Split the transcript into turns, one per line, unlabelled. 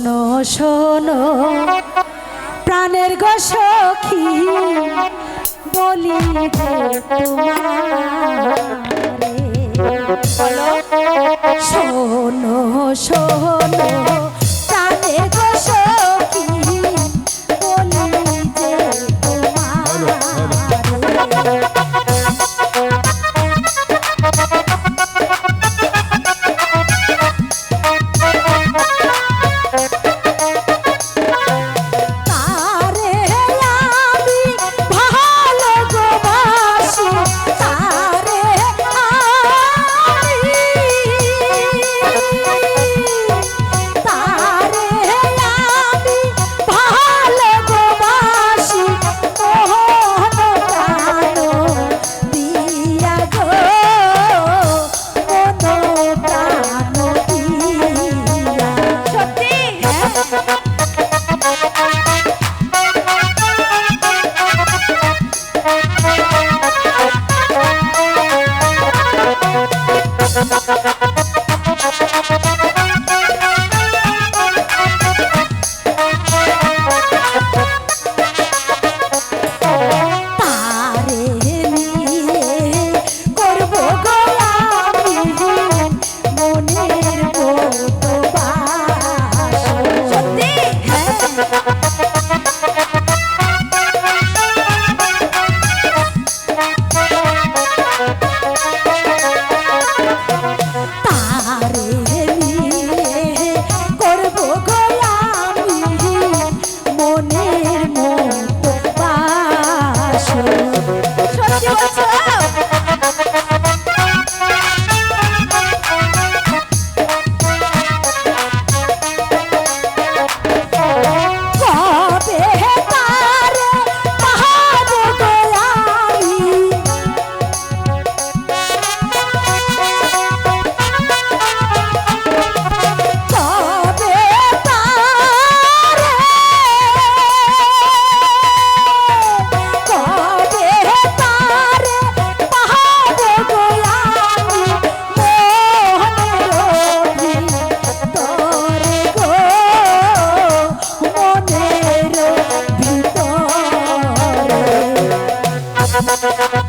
শোনো শোনো প্রাণের গো সখী বলি তোমারে 给我起。Thank you.